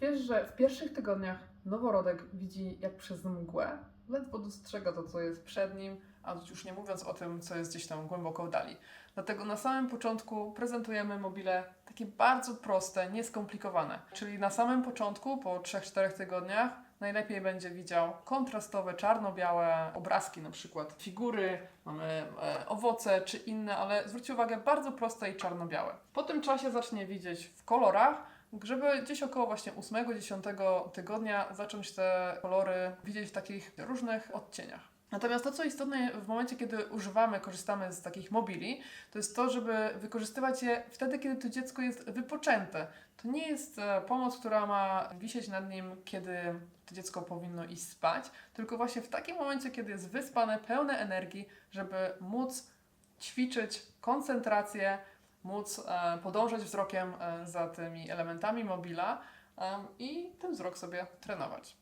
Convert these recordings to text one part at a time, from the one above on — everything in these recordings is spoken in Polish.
Wiesz, że w pierwszych tygodniach noworodek widzi jak przez mgłę, ledwo dostrzega to, co jest przed nim, a już nie mówiąc o tym, co jest gdzieś tam głęboko w dali. Dlatego na samym początku prezentujemy mobile takie bardzo proste, nieskomplikowane. Czyli na samym początku, po 3-4 tygodniach, najlepiej będzie widział kontrastowe, czarno-białe obrazki, na przykład figury, mamy e, owoce czy inne, ale zwróćcie uwagę, bardzo proste i czarno-białe. Po tym czasie zacznie widzieć w kolorach, żeby gdzieś około właśnie 8-10 tygodnia zacząć te kolory widzieć w takich różnych odcieniach. Natomiast to, co istotne w momencie, kiedy używamy, korzystamy z takich mobili, to jest to, żeby wykorzystywać je wtedy, kiedy to dziecko jest wypoczęte. To nie jest e, pomoc, która ma wisieć nad nim, kiedy to dziecko powinno iść spać, tylko właśnie w takim momencie, kiedy jest wyspane, pełne energii, żeby móc ćwiczyć koncentrację, móc e, podążać wzrokiem e, za tymi elementami mobila em, i ten wzrok sobie trenować.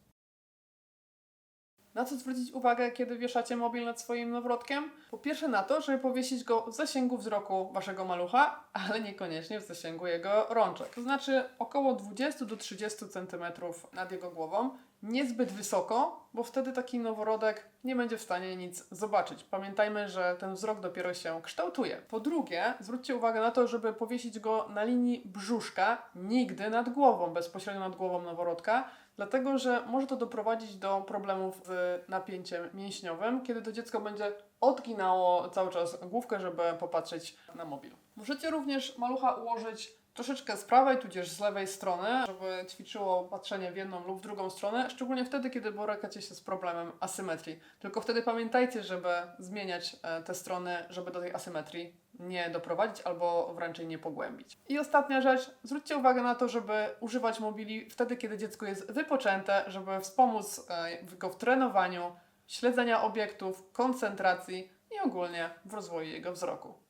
Na co zwrócić uwagę, kiedy wieszacie mobil nad swoim noworodkiem? Po pierwsze na to, żeby powiesić go w zasięgu wzroku waszego malucha, ale niekoniecznie w zasięgu jego rączek. To znaczy około 20 do 30 cm nad jego głową. Niezbyt wysoko, bo wtedy taki noworodek nie będzie w stanie nic zobaczyć. Pamiętajmy, że ten wzrok dopiero się kształtuje. Po drugie, zwróćcie uwagę na to, żeby powiesić go na linii brzuszka, nigdy nad głową, bezpośrednio nad głową noworodka, dlatego że może to doprowadzić do problemów z napięciem mięśniowym, kiedy to dziecko będzie odginało cały czas główkę, żeby popatrzeć na mobil. Możecie również malucha ułożyć troszeczkę z prawej, tudzież z lewej strony, żeby ćwiczyło patrzenie w jedną lub w drugą stronę, szczególnie wtedy, kiedy borykacie się z problemem asymetrii. Tylko wtedy pamiętajcie, żeby zmieniać e, te strony, żeby do tej asymetrii nie doprowadzić albo wręcz jej nie pogłębić. I ostatnia rzecz, zwróćcie uwagę na to, żeby używać mobili wtedy, kiedy dziecko jest wypoczęte, żeby wspomóc e, go w trenowaniu, śledzenia obiektów, koncentracji i ogólnie w rozwoju jego wzroku.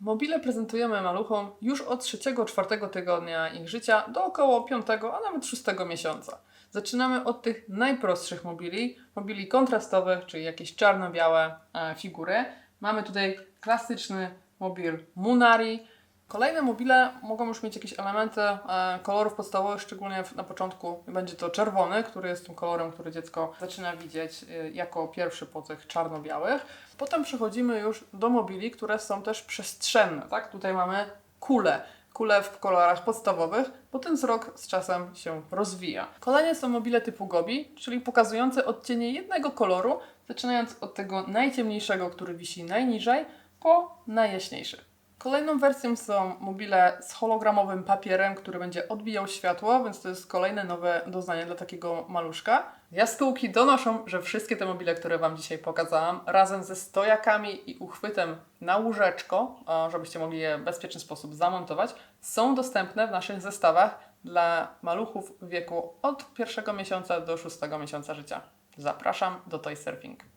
Mobile prezentujemy maluchom już od 3-4 tygodnia ich życia do około 5, a nawet 6 miesiąca. Zaczynamy od tych najprostszych mobili, mobili kontrastowych, czyli jakieś czarno-białe e, figury. Mamy tutaj klasyczny mobil Munari. Kolejne mobile mogą już mieć jakieś elementy e, kolorów podstawowych, szczególnie na początku będzie to czerwony, który jest tym kolorem, który dziecko zaczyna widzieć e, jako pierwszy po tych czarno-białych. Potem przechodzimy już do mobili, które są też przestrzenne. Tak? Tutaj mamy kule. Kule w kolorach podstawowych, bo ten wzrok z czasem się rozwija. Kolejne są mobile typu Gobi, czyli pokazujące odcienie jednego koloru, zaczynając od tego najciemniejszego, który wisi najniżej, po najjaśniejszy. Kolejną wersją są mobile z hologramowym papierem, który będzie odbijał światło, więc to jest kolejne nowe doznanie dla takiego maluszka. Jaskółki donoszą, że wszystkie te mobile, które Wam dzisiaj pokazałam, razem ze stojakami i uchwytem na łóżeczko, żebyście mogli je w bezpieczny sposób zamontować, są dostępne w naszych zestawach dla maluchów w wieku od pierwszego miesiąca do szóstego miesiąca życia. Zapraszam do Toy Surfing.